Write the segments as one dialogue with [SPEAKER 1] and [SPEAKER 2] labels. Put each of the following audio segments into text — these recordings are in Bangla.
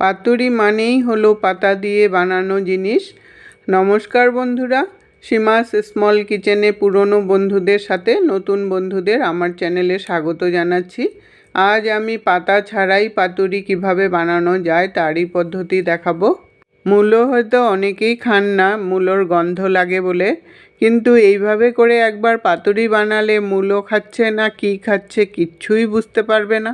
[SPEAKER 1] পাতুরি মানেই হলো পাতা দিয়ে বানানো জিনিস। নমস্কার বন্ধুরা, সীমাস স্মল কিচেনে পুরনো বন্ধুদের সাথে নতুন বন্ধুদের আমার চ্যানেলে স্বাগত জানাচ্ছি। আজ আমি পাতা ছাড়াই পাতুরি কীভাবে বানানো যায় তারই পদ্ধতি দেখাবো। মূলো হয়তো অনেকেই খান না, মূলোর গন্ধ লাগে বলে। কিন্তু এইভাবে করে একবার পাতুরি বানালে মূলো খাচ্ছে না, কি খাচ্ছে কিচ্ছুই বুঝতে পারবে না।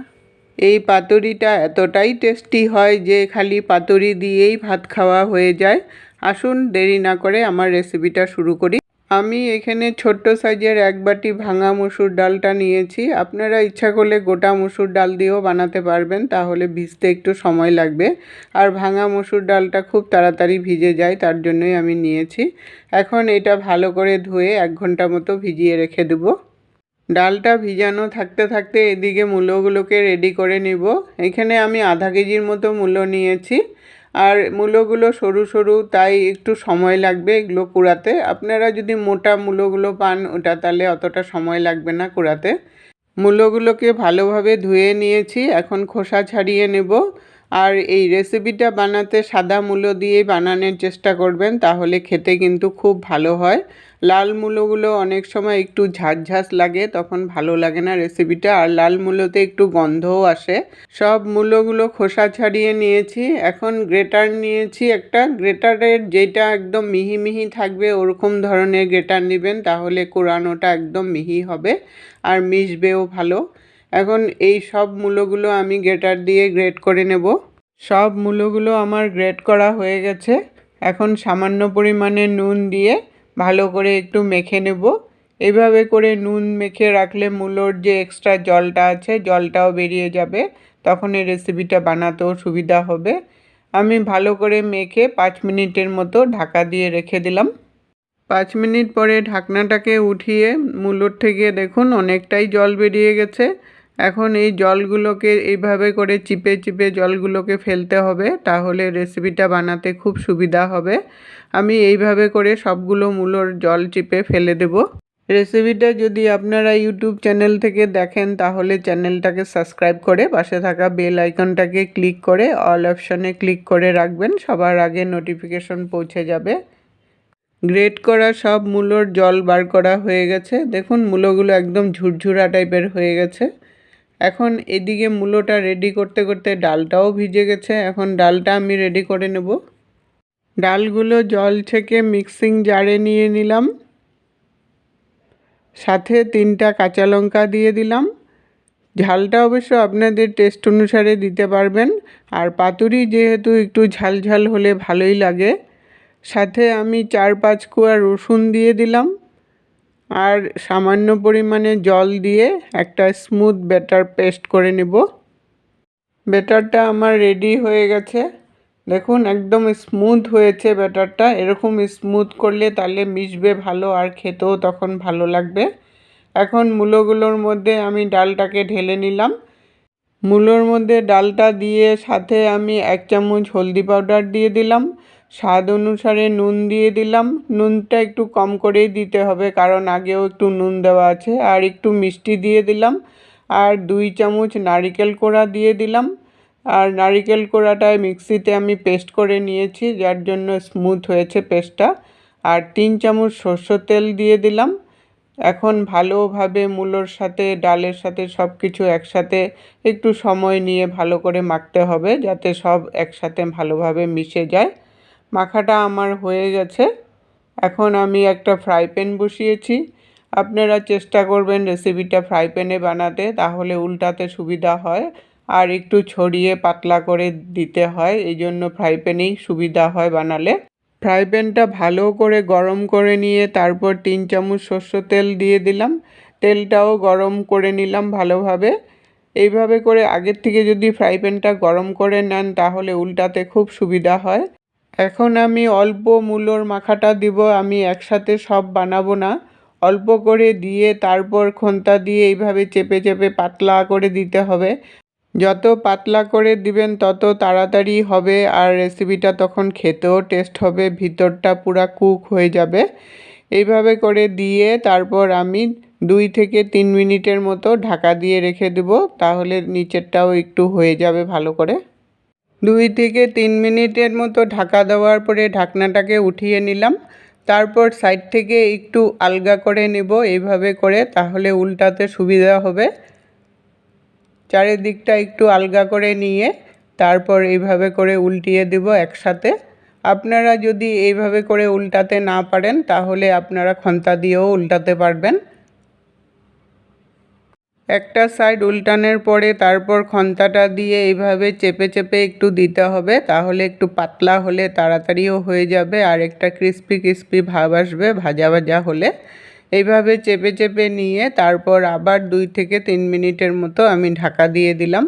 [SPEAKER 1] এই পাতুরিটা এতটাই টেস্টি হয় যে খালি পাতুরি দিয়েই ভাত খাওয়া হয়ে যায়। আসুন দেরি না করে আমার রেসিপিটা শুরু করি। আমি এখানে ছোট্ট সাইজের এক বাটি ভাঙা মসুর ডালটা নিয়েছি। আপনারা ইচ্ছা করলে গোটা মসুর ডাল দিয়েও বানাতে পারবেন, তাহলে ভিজতে একটু সময় লাগবে। আর ভাঙা মসুর ডালটা খুব তাড়াতাড়ি ভিজে যায়, তার জন্যই আমি নিয়েছি। এখন এটা ভালো করে ধুয়ে এক ঘণ্টা মতো ভিজিয়ে রেখে দেবো। ডালটা ভিজানো থাকতে থাকতে এদিকে মূলোগুলোকে রেডি করে নিব। এখানে আমি আধা কেজির মতো মূলো নিয়েছি। আর মূলোগুলো সরু সরু, তাই একটু সময় লাগবে এগুলো কুড়াতে। আপনারা যদি মোটা মূলোগুলো পান, ওটা তাহলে অতটা সময় লাগবে না কুড়াতে। মূলোগুলোকে ভালোভাবে ধুয়ে নিয়েছি। এখন খোসা ছাড়িয়ে নেব। আর এই রেসিপিটা বানাতে সাদা মূলো দিয়েই বানানোর চেষ্টা করবেন, তাহলে খেতে কিন্তু খুব ভালো হয়। লাল মূলোগুলো অনেক সময় একটু ঝাঁঝ লাগে, তখন ভালো লাগে না রেসিপিটা আর লাল মূলোতে একটু গন্ধও আসে। সব মূলোগুলো খোসা ছাড়িয়ে নিয়েছি। এখন গ্রেটার নিয়েছি একটা। গ্রেটারের যেটা একদম মিহি মিহি থাকবে, ওরকম ধরনের গ্রেটার নেবেন, তাহলে কোরানোটা একদম মিহি হবে। আর মিশবেও ভালো। এখন এই সব মূলোগুলো আমি গ্রেটার দিয়ে গ্রেট করে নেব। সব মূলোগুলো আমার গ্রেট করা হয়ে গেছে। এখন সামান্য পরিমাণে নুন দিয়ে ভালো করে একটু মেখে নেব। এভাবে করে নুন মেখে রাখলে মূলোর যে এক্সট্রা জলটা আছে, জলটাও বেরিয়ে যাবে। তখন এই রেসিপিটা বানাতেও সুবিধা হবে। আমি ভালো করে মেখে পাঁচ মিনিটের মতো ঢাকা দিয়ে রেখে দিলাম। পাঁচ মিনিট পরে ঢাকনাটাকে উঠিয়ে মূলোর থেকে দেখুন, অনেকটাই জল বেরিয়ে গেছে। এখন এই জলগুলোকে এইভাবে করে চিপে চিপে জলগুলোকে ফেলতে হবে, তাহলে রেসিপিটা বানাতে খুব সুবিধা হবে। আমি এইভাবে করে সবগুলো মূলোর জল চিপে ফেলে দেব। রেসিপিটা যদি আপনারা ইউটিউব চ্যানেল থেকে দেখেন, তাহলে চ্যানেলটাকে সাবস্ক্রাইব করে পাশে থাকা বেল আইকনটাকে ক্লিক করে অল অপশানে ক্লিক করে রাখবেন, সবার আগে নোটিফিকেশন পৌঁছে যাবে। গ্রেট করা সব মূলোর জল বার করা হয়ে গেছে। দেখুন, মূলোগুলো একদম ঝুরঝুরা টাইপের হয়ে গেছে। এখন এদিকে মূলোটা রেডি করতে করতে ডালটাও ভিজে গেছে। এখন ডালটা আমি রেডি করে নেব। ডালগুলো জল থেকে মিক্সিং জারে নিয়ে নিলাম। সাথে তিনটা কাঁচা লঙ্কা দিয়ে দিলাম। ঝালটা অবশ্য আপনাদের টেস্ট অনুসারে দিতে পারবেন। আর পাতুরি যেহেতু একটু ঝাল ঝাল হলে ভালোই লাগে। সাথে আমি চার পাঁচ কুয়া রসুন দিয়ে দিলাম। আর সামান্য পরিমাণে জল দিয়ে একটা স্মুথ ব্যাটার পেস্ট করে নেব। ব্যাটারটা আমার রেডি হয়ে গেছে। দেখুন, একদম স্মুথ হয়েছে ব্যাটারটা। এরকম স্মুথ করলে তাহলে মিশবে ভালো আর খেতেও তখন ভালো লাগবে। এখন মূলোগুলোর মধ্যে আমি ডালটাকে ঢেলে নিলাম। মূলোর মধ্যে ডালটা দিয়ে সাথে আমি এক চামচ হলদি পাউডার দিয়ে দিলাম। স্বাদ অনুসারে নুন দিয়ে দিলাম। নুনটা একটু কম করেই দিতে হবে, কারণ আগেও একটু নুন দেওয়া আছে। আর একটু মিষ্টি দিয়ে দিলাম। আর দুই চামচ নারিকেল কোড়া দিয়ে দিলাম। আর নারিকেল কোড়াটায় মিক্সিতে আমি পেস্ট করে নিয়েছি, যার জন্য স্মুথ হয়েছে পেস্টটা। আর তিন চামচ সর্ষের তেল দিয়ে দিলাম। এখন ভালোভাবে মূলোর সাথে, ডালের সাথে সব কিছু একসাথে একটু সময় নিয়ে ভালো করে মাখতে হবে, যাতে সব একসাথে ভালোভাবে মিশে যায়। মাখাটা আমার হয়ে গেছে। এখন আমি একটা ফ্রাই প্যান বসিয়েছি। আপনারা চেষ্টা করবেন রেসিপিটা ফ্রাই প্যানে বানাতে, তাহলে উল্টাতে সুবিধা হয়। আর একটু ছড়িয়ে পাতলা করে দিতে হয় এই জন্য ফ্রাই প্যানেই সুবিধা হয় বানালে। ফ্রাই প্যানটা ভালো করে গরম করে নিয়ে তারপর তিন চামচ সর্ষ তেল দিয়ে দিলাম। তেলটাও গরম করে নিলাম ভালোভাবে। এইভাবে করে আগের থেকে যদি ফ্রাই প্যানটা গরম করে নেন, তাহলে উল্টাতে খুব সুবিধা হয়। এখন আমি অল্প মূলোর মাখাটা দিব, আমি একসাথে সব বানাবো না। অল্প করে দিয়ে তারপর খন্তা দিয়ে এইভাবে চেপে চেপে পাতলা করে দিতে হবে। যত পাতলা করে দিবেন, তত তাড়াতাড়ি হবে আর রেসিপিটা তখন খেতেও টেস্ট হবে, ভিতরটা পুরা কুক হয়ে যাবে। এইভাবে করে দিয়ে তারপর আমি দুই থেকে তিন মিনিটের মতো ঢাকা দিয়ে রেখে দেব, তাহলে নিচেরটাও একটু হয়ে যাবে ভালো করে। দুই থেকে তিন মিনিটের মতো ঢাকা দেওয়ার পরে ঢাকনাটাকে উঠিয়ে নিলাম। তারপর সাইড থেকে একটু আলগা করে নেব এইভাবে করে, তাহলে উল্টাতে সুবিধা হবে। চারিদিকটা একটু আলগা করে নিয়ে তারপর এইভাবে করে উল্টিয়ে দেব একসাথে। আপনারা যদি এইভাবে করে উল্টাতে না পারেন, তাহলে আপনারা খন্তা দিয়েও উল্টাতে পারবেন। একটা সাইড উল্টানোর পরে তারপর খন্তাটা দিয়ে এইভাবে চেপে চেপে একটু দিতে হবে, তাহলে একটু পাতলা হলে তাড়াতাড়িও হয়ে যাবে আর একটা ক্রিস্পি ক্রিস্পি ভাব আসবে, ভাজা ভাজা হলে। এইভাবে চেপে চেপে নিয়ে তারপর আবার দুই থেকে তিন মিনিটের মতো আমি ঢাকা দিয়ে দিলাম।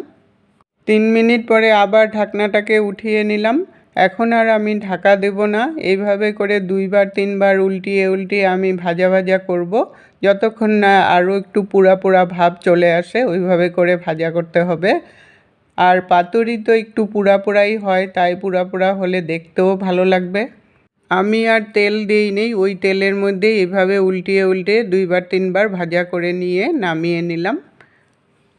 [SPEAKER 1] তিন মিনিট পরে আবার ঢাকনাটাকে উঠিয়ে নিলাম। এখন আর আমি ঢাকা দেব না। এইভাবে করে দুইবার, তিনবার উল্টিয়ে উল্টিয়ে আমি ভাজা ভাজা করব। যতক্ষণ না আরও একটু পুরা পুরা ভাব চলে আসে, ওইভাবে করে ভাজা করতে হবে। আর পাতুরি তো একটু পুরা পুরাই হয়, তাই পুরা পুরা হলে দেখতেও ভালো লাগবে। আমি আর তেল দিই নেই ওই তেলের মধ্যেই এভাবে উল্টিয়ে উল্টিয়ে দুইবার, তিনবার ভাজা করে নিয়ে নামিয়ে নিলাম।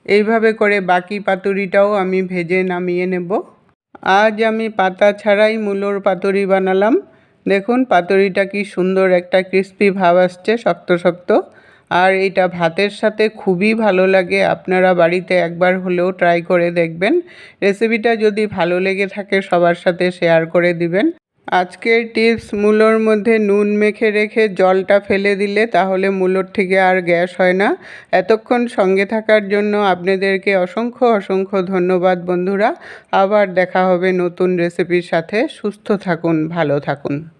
[SPEAKER 1] এইভাবে করে বাকি পাতুরিটাও আমি ভেজে নামিয়ে নেব। আজ আমি পাতা ছাড়াই মূলোর পাতুরি বানালাম। দেখুন, পাতুরিটা কি সুন্দর একটা ক্রিস্পি ভাব আসছে, শক্ত শক্ত। আর এটা ভাতের সাথে খুবই ভালো লাগে। আপনারা বাড়িতে একবার হলেও ট্রাই করে দেখবেন। রেসিপিটা যদি ভালো লেগে থাকে, সবার সাথে শেয়ার করে দিবেন। আজকের টিপস, মূলোর মধ্যে নুন মেখে রেখে জলটা ফেলে দিলে তাহলে মূলোর থেকে আর গ্যাস হয় না। এতক্ষণ সঙ্গে থাকার জন্য আপনাদেরকে অসংখ্য অসংখ্য ধন্যবাদ বন্ধুরা। আবার দেখা হবে নতুন রেসিপির সাথে। সুস্থ থাকুন, ভালো থাকুন।